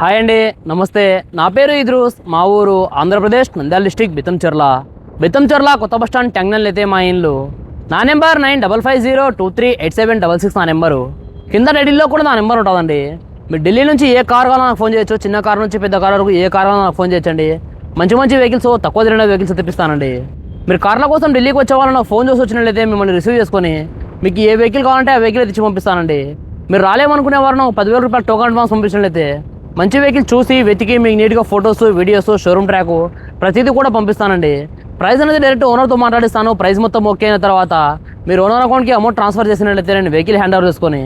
Hi అండి నమస్తే. నా పేరు ఇద్రూస్ మా ఊరు ఆంధ్రప్రదేశ్ నంద్యాల డిస్టిక్ బితంచెర్ల బితంచెర్ల కొత్త బస్ స్టాండ్ టెంగ్నల్ అయితే మా ఇండ్లు నా number nine double five zero two three eight seven double six నా నెంబరు. కింద రెడీలో కూడా నా నెంబర్ ఉంటుందండి. మీరు ఢిల్లీ నుంచి ఏ కార్ కావాలో నాకు ఫోన్ చేయొచ్చు చిన్న కార్ నుంచి పెద్ద కార్ వరకు ఏ కార్ కావాలో నాకు ఫోన్ చేయొచ్చండి. మంచి మంచి వెహికల్స్ తక్కువ తిరిగిన వెహికల్స్ తెప్పిస్తానండి. మీరు కార్ల కోసం ఢిల్లీకి వచ్చే వాళ్ళు నాకు ఫోన్ చేసి వచ్చినట్లయితే మిమ్మల్ని రిసీవ్ చేసుకొని మీకు ఏ వెహికల్ కావాలంటే ఆ వెహికల్ తెచ్చి పంపిస్తానండి. మీరు రాలేమనుకునే వారు పదివేల రూపాయలు టోకన్ అడ్వాన్స్ పంపించినట్లయితే మంచి వెహికల్ చూసి వెతికి మీకు నీట్గా ఫొటోస్ వీడియోస్ షోరూమ్ ట్రాక్ ప్రతిదీ కూడా పంపిస్తానండి. ప్రైస్ అనేది డైరెక్ట్ ఓనర్తో మాట్లాడిస్తాను. ప్రైస్ మొత్తం ఓకే అయిన తర్వాత మీరు ఓనర్ అకౌంట్కి అమౌంట్ ట్రాన్స్ఫర్ చేసినట్లయితే నేను వెహికల్ హ్యాండ్ ఓవర్ చేసుకొని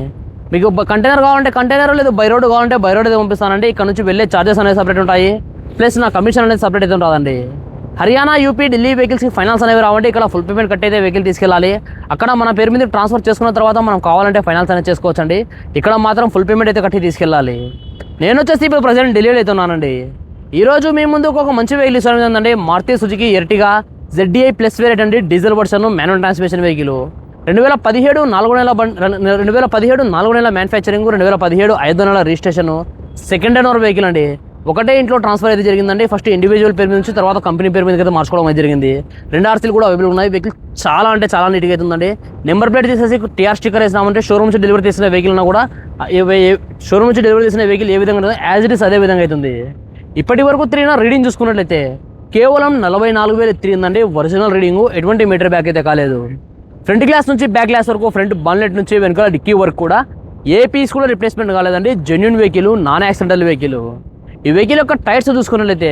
మీకు కంటైనర్ కావాలంటే కంటైనర్ లేదు బై రోడ్ కావాలంటే బై రోడ్ అయితే పంపిస్తానండి. ఇక్కడ నుంచి వెళ్ళే ఛార్జెస్ అనేది సపరేట్ ఉంటాయి. ప్లస్ నా కమిషన్ అనేది సపరేట్ అయితే ఉంటుందండి హర్యానా యూపీ ఢిల్లీ వెహికల్స్కి ఫైనాన్స్ అనేవి రావండి ఇక్కడ ఫుల్ పేమెంట్ కట్టయితే వెహికల్ తీసుకెళ్ళాలి. అక్కడ మన పేరు మీద ట్రాన్స్ఫర్ చేసుకున్న తర్వాత మనం కావాలంటే ఫైనాన్స్ అనేది చేసుకోవచ్చండి. ఇక్కడ మాత్రం ఫుల్ పేమెంట్ అయితే కట్టి తీసుకెళ్ళాలి. నేను వచ్చేసి ఇప్పుడు ప్రజెంట్ ఢిల్లీలో అవుతున్నానండి ఈరోజు ఈ రోజు మీ ముందు ఒక మంచి వెహికల్ ఇష్టం ఏంటంటే Maruti Suzuki Ertiga ZDI plus variant అండి diesel version manual transmission vehicle రెండు వేల పదిహేడు నాలుగు నెలల రెండు వేల పదిహేడు నాలుగు నెలల మ్యానుఫ్యాక్చరింగ్ రెండు వేల పదిహేడు ఐదు నెలల registration second hand owner vehicle అండి. ఒకటే ఇంట్లో ట్రాన్స్ఫర్ అయితే జరిగిందండి. ఫస్ట్ ఇండివిజువల్ పేరు మీద నుంచి తర్వాత కంపెనీ పేరు మీద అయితే మార్చుకోవడం అయితే జరిగింది. రెండు ఆర్సీలు కూడా అవైలబుల్ ఉన్నాయి. వెహికల్ చాలా అంటే చాలా నీట్గా అవుతుందండి నెంబర్ ప్లేట్ తీసేసి టీఆర్ స్టిక్కర్ వేసినామంటే షోరూమ్ నుంచి డెలివరీ చేసిన వెహికల్నా కూడా షోరూమ్ నుంచి డెలివరీ చేసిన వెహికల్ ఏ విధంగా ఉంటుందో యాజ్ ఇట్ ఇస్ అదే విధంగా అవుతుంది ఇప్పటి వరకు తిరిగిన రీడింగ్ చూసుకున్నట్లయితే కేవలం నలభై నాలుగు వేలు తిరిగిందండి. ఒరిజినల్ రీడింగ్ ఎటువంటి మీటర్ బ్యాక్ అయితే కాలేదు. ఫ్రంట్ గ్లాస్ నుంచి బ్యాక్ గ్లాస్ వరకు ఫ్రంట్ బన్లెట్ నుంచి వెనకాల డిక్కీ వరకు కూడా ఏ పీస్ కూడా రిప్లేస్మెంట్ కాలేదండి. Genuine vehicle non accidental vehicle ఈ వెహికల్ యొక్క టైర్స్ చూసుకున్నట్లయితే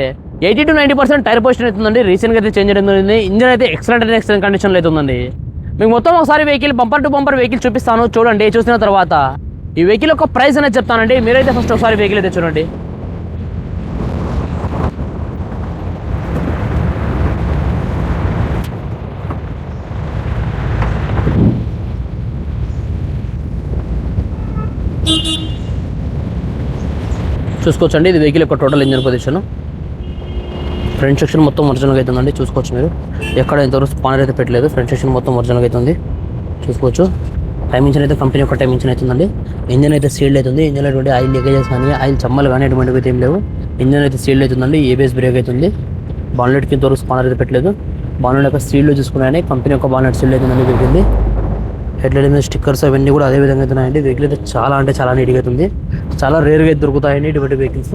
eighty to ninety percent tyre position అవుతుందండి రీసెంట్గా అయితే చేంజ్ అవుతుంది ఇంజన్ అయితే ఎక్సలెంట్ అండ్ ఎక్సలెంట్ కండిషన్లో అవుతుందండి మీకు మొత్తం ఒకసారి vehicle bumper to bumper vehicle చూపిస్తాను. చూడండి చూసిన తర్వాత ఈ వెహికల్ యొక్క ప్రైస్ అనేది చెప్తానండి. మీరైతే ఫస్ట్ ఒకసారి వెహికల్ అయితే చూడండి. చూసుకోవచ్చండి. ఇది వెహికల్ యొక్క total engine position front section మొత్తం ఒరిజినల్గా అవుతుందండి చూసుకోవచ్చు మీరు. ఎక్కడ ఇంతవరకు స్పానర్ అయితే పెట్టలేదు. ఫ్రంట్ సెక్షన్ మొత్తం ఒరిజినల్గా అవుతుంది చూసుకోవచ్చు. టైం ఇంజన్ అయితే కంపెనీ యొక్క టైం ఇంజన్ అవుతుందండి ఇంజన్ అయితే సీల్డ్ అవుతుంది ఇంజన్ అటువంటి ఆయిల్ లీకేజెస్ కానీ ఆయిల్ చమ్మలు కానీ ఎటువంటివి అయితే ఏం లేవు. ఇంజన్ అయితే సీల్డ్ అవుతుందండి ఏబిఎస్ బ్రేక్ అవుతుంది బాన్లెట్కి ఇంతవరకు స్పానర్ అయితే పెట్టలేదు. బాన్లెట్ యొక్క సీల్డ్ చూసుకున్నాయని కంపెనీ యొక్క బాన్లెట్ సీల్డ్ అవుతుందని వెహికల్ హెడ్లైట్ మీద స్టిక్కర్స్ అవన్నీ కూడా అదే విధంగా అవుతున్నాయండి వెహికల్ అయితే చాలా అంటే చాలా నీట్గా అవుతుంది చాలా రేర్గా అయితే దొరుకుతాయండి ఇటువంటి వెహికల్స్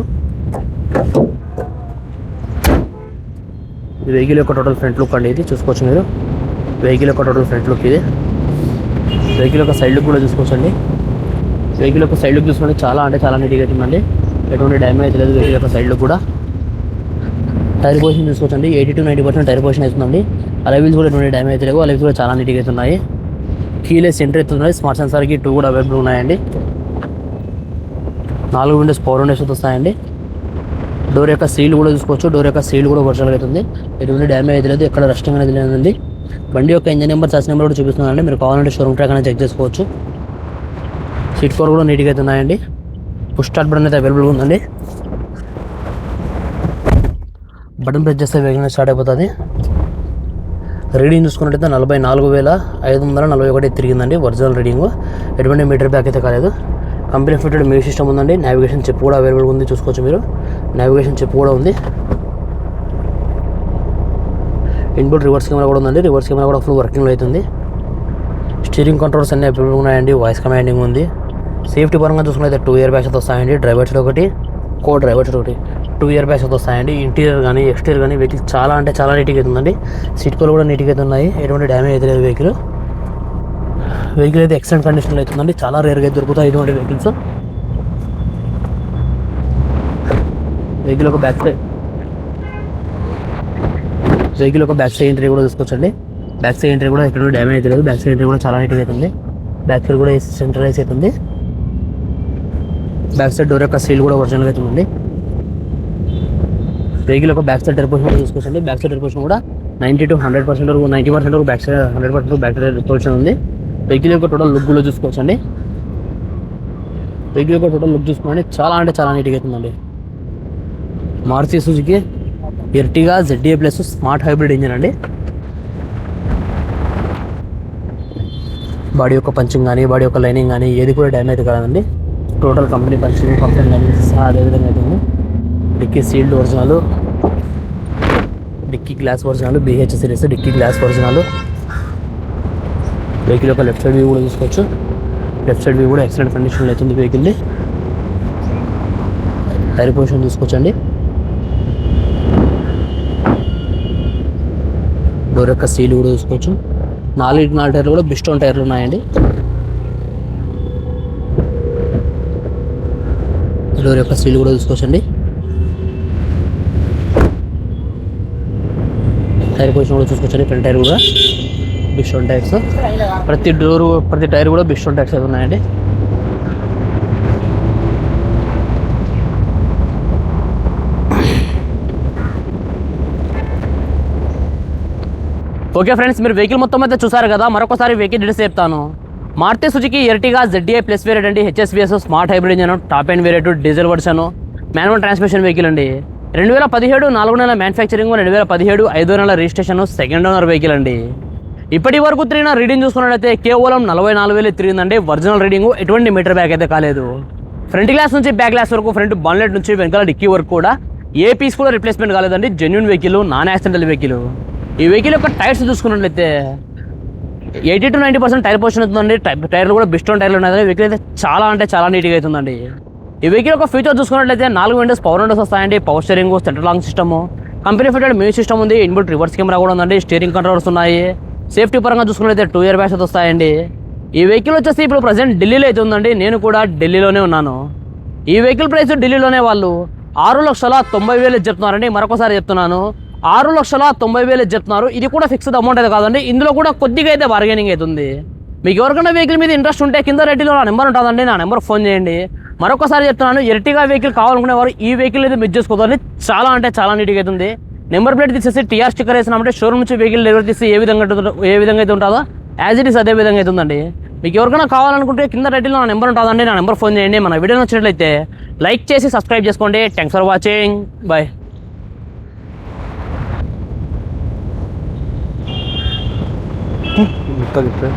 ఇది వెహికల్ యొక్క టోటల్ ఫ్రంట్ లుక్ అండి ఇది చూసుకోవచ్చు మీరు. వెహికల్ యొక్క టోటల్ ఫ్రంట్ లుక్ ఇది. వెహికల్ యొక్క సైడ్ లుక్ కూడా చూసుకోవచ్చండి. వెహికల్ యొక్క సైడ్ లుక్ చూసుకోండి చాలా అంటే చాలా నీట్గా అవుతుందండి ఎటువంటి డ్యామేజ్ లేదు వెహికల్ యొక్క సైడ్ లుక్ కూడా. టైర్ పొజిషన్ చూసుకోవచ్చండి. Eighty to ninety percent tyre position అవుతుందండి. అలవీల్స్ కూడా ఎటువంటి డ్యామేజ్ లేవు. అలవీల్స్ కూడా చాలా నీట్గా అవుతున్నాయి కీలెస్ ఎంట్రీ అవుతున్నాయి స్మార్ట్ సెన్సార్కి టూ కూడా అవైలబుల్ ఉన్నాయండి. నాలుగు విండోస్ పవర్ విండోస్ వస్తాయండి డోర్ యొక్క సీల్ కూడా చూసుకోవచ్చు. డోర్ యొక్క సీల్ కూడా ఒరిజినల్ అవుతుంది ఎటువంటి డ్యామేజ్ అయితే లేదు. ఎక్కడ రస్టింగ్ అనేది లేదండి. బండి యొక్క ఇంజన్ నెంబర్ చస్ నెంబర్ కూడా చూపిస్తుందండి మీరు కావాలంటే షోరూమ్ ట్రాక్ అనేది చెక్ చేసుకోవచ్చు. సీట్ కవర్ కూడా నీట్గా అయితే ఉన్నాయండి. పుష్ స్టార్ట్ బటన్ అయితే అవైలబుల్ ఉందండి. బటన్ ప్రెస్ చేస్తే వేగంగా స్టార్ట్ అయిపోతుంది. రీడింగ్ చూసుకున్నట్టయితే నలభై నాలుగు వేల ఐదు వందల నలభై ఒకటి తిరిగిందండి. ఒరిజినల్ రీడింగ్ ఎటువంటి మీటర్ బ్యాక్ అయితే కాలేదు. కంపెనీ ఫిటెడ్ మ్యూజిక్ సిస్టమ్ ఉందండి. నావిగేషన్ చెప్పు కూడా అవైలబుల్ ఉంది. చూసుకోవచ్చు మీరు. నావిగేషన్ చెప్పు కూడా ఉంది. ఇన్బుల్ రివర్స్ కెమెరా కూడా ఉందండి. రివర్స్ కెమెరా కూడా ఫుల్ వర్కింగ్లో అవుతుంది. స్టీరింగ్ కంట్రోల్స్ అన్ని అవైలబుల్ ఉన్నాయండి. వాయిస్ కమాండింగ్ ఉంది. సేఫ్టీ పరంగా చూసుకున్నైతే టూ ఇయర్ బ్యాగ్స్ వస్తాయండి. డ్రైవర్స్ ఒకటి కో డ్రైవర్స్ ఒకటి. టూ ఇయర్ బ్యాగ్స్ వస్తాయండి. ఇంటీరియర్ కానీ ఎక్స్టీరియర్ కానీ వెహికల్ చాలా అంటే చాలా నీట్గా అవుతుందండి. సీట్ కవర్లు కూడా నీట్గా అవుతున్నాయి. ఎటువంటి డ్యామేజ్ అయితే లేదు వెహికల్ వెహికల్ అయితే ఎక్సలెంట్ కండిషన్లో అవుతుందండి. చాలా రేర్గా అయితే దొరుకుతాయి ఇటువంటి వెహికల్స్ వెహికల్ ఒక బ్యాక్ సైడ్ వెహికల్ ఒక బ్యాక్ సైడ్ ఎంట్రీ కూడా చూసుకోవచ్చండి బ్యాక్ సైడ్ ఎంట్రీ కూడా ఎక్కడ డ్యామేజ్ అయితే లేదు. బ్యాక్ సైడ్ ఎంట్రీ కూడా చాలా నీట్గా అవుతుంది బ్యాక్ సైడ్ కూడా సెంట్రలైజ్ అవుతుంది. బ్యాక్ సైడ్ డోర్ యొక్క సీల్ కూడా ఒరిజినల్గా అవుతుందండి. వెహికల్ ఒక బ్యాక్ సైడ్ టైర్ పొజిషన్ కూడా చూసుకోవచ్చండి బ్యాక్ సైడ్ టైర్ పొజిషన్ కూడా నైంటీ టు హండ్రెడ్ పర్సెంట్ వరకు నైంటీ పర్సెంట్ వరకు back side hundred percent back side position ఉంది. వెహికల్ యొక్క టోటల్ లుక్ కూడా చూసుకోవచ్చండి. వెహికల్ యొక్క టోటల్ లుక్ చూసుకోండి. చాలా అంటే చాలా నీట్గా అవుతుందండి Maruti Suzuki Ertiga ZDA plus smart hybrid engine అండి. బాడీ యొక్క పంచింగ్ కానీ బాడీ యొక్క లైనింగ్ కానీ ఏది కూడా డ్యామేజ్ కాదండి. టోటల్ కంపెనీ పరిస్థితి కానీ సహా అదేవిధంగా అవుతుంది dickey sealed original dickey glass original BH series dickey glass original vehicle యొక్క లెఫ్ట్ సైడ్ వ్యూ కూడా చూసుకోవచ్చు. లెఫ్ట్ సైడ్ వ్యూ కూడా ఎక్సలెంట్ కండిషన్లో అవుతుంది వెహికల్ది టైర్ పొజిషన్ చూసుకోవచ్చండి. డోర్ యొక్క సీల్ కూడా చూసుకోవచ్చు. నాలుగు నాలుగు టైర్లు కూడా బిస్టోన్ టైర్లు ఉన్నాయండి. డోర్ యొక్క సీల్ కూడా చూసుకోవచ్చండి. టైర్ పొజిషన్ కూడా చూసుకోవచ్చండి. ఫ్రంట్ టైర్ కూడా. బిస్టోన్ టైర్స్ ప్రతి డోరు ప్రతి టైర్ కూడా బిస్టోన్ టైర్స్ అయితే ఉన్నాయండి. ఓకే ఫ్రెండ్స్ మీరు వెహికల్ మొత్తం అయితే చూసారు కదా మరొకసారి వెహికల్ డీటెయిల్స్ చెప్తాను. Maruti Suzuki Ertiga ZDI plus variant అండి HSBS smart hybrid engine top and variant diesel version manual transmission vehicle అండి. రెండు వేల పదిహేడు నాలుగు నెలల మ్యానుఫ్యాక్చరింగ్ రెండు వేల పదిహేడు ఐదో నెలల రిజిస్ట్రేషన్ సెకండ్ ఓనర్ వెహికల్ అండి. ఇప్పటి వరకు తిరిగిన రీడింగ్ చూసుకున్నట్లయితే కేవలం నలభై నాలుగు వేలు తిరిగిందండి. Original reading. ఎటువంటి మీటర్ బ్యాక్ అయితే కాలేదు. ఫ్రంట్ గ్లాస్ నుంచి బ్యాక్ గ్లాస్ వరకు ఫ్రంట్ బాన్లెట్ నుంచి వెనకాల డిక్కీ వరకు కూడా ఏ పీస్ కూడా రిప్లేస్మెంట్ కాలేదండి. Genuine vehicle non accidental vehicle ఈ వెహికల్ యొక్క టైర్స్ చూసుకున్నట్లయితే eighty to ninety percent tyre position అవుతుందండి టైర్లు కూడా బిస్టోన్ టైర్లు ఉన్నాయి వెహికల్ అయితే చాలా అంటే చాలా నీట్గా అవుతుందండి. ఈ వెహికల్ యొక్క ఫీచర్ చూసుకున్నట్లయితే నాలుగు విండోస్ పవర్ విండోస్ వస్తాయండి. Power steering central lock system company fitted music system ఉంది. ఇన్బుల్ రివర్స్ కెమెరా కూడా ఉందండి. స్టీరింగ్ కంట్రోల్స్ ఉన్నాయి. సేఫ్టీ పరంగా చూసుకున్నట్లయితే టూ ఇయర్ బ్యాగ్స్ వస్తాయండి. ఈ వెహికల్ వచ్చేసి ఇప్పుడు ప్రజెంట్ ఢిల్లీలో అయితే ఉందండి. నేను కూడా ఢిల్లీలోనే ఉన్నాను. ఈ వెహికల్ ప్రైస్ ఢిల్లీలోనే వాళ్ళు ఆరు లక్షల తొంభై వేలు చెప్తున్నారండి. మరొకసారి చెప్తున్నాను. ఆరు లక్షల తొంభై వేలు చెప్తున్నారు. ఇది కూడా ఫిక్స్డ్ అమౌంట్ అయితే కాదండి. ఇందులో కూడా కొద్దిగా అయితే బార్గెనింగ్ అవుతుంది మీకు ఎవరికైనా వెహికల్ మీద ఇంట్రెస్ట్ ఉంటే కింద రెడ్డిలో నా నెంబర్ ఉంటుందండి. నా నెంబర్ ఫోన్ చేయండి. మరొకసారి చెప్తున్నాను. ఎర్టిగా వెహికల్ కావాలనుకునే వారు ఈ వెహికల్ అయితే మిస్ చేసుకోవద్దండి చాలా అంటే చాలా నీట్గా అవుతుంది నెంబర్ ప్లేట్ తీసేసి టీఆర్ స్టిక్కర్ వేసినామంటే షోరూమ్ నుంచి వెహికల్ డెలివరీ తీసి ఏ విధంగా ఏ విధంగా అయితే ఉంటుందో యాజ్ ఇట్ ఈస్ అదే విధంగా అవుతుందండి మీకు ఎవరికైనా కావాలనుకుంటే కింద టైటిల్ నా నెంబర్ ఉంటుందండి. నా నెంబర్ ఫోన్ చేయండి. మన వీడియో నచ్చినట్లయితే లైక్ చేసి సబ్స్క్రైబ్ చేసుకోండి. థ్యాంక్స్ ఫర్ వాచింగ్ బాయ్ మొత్తం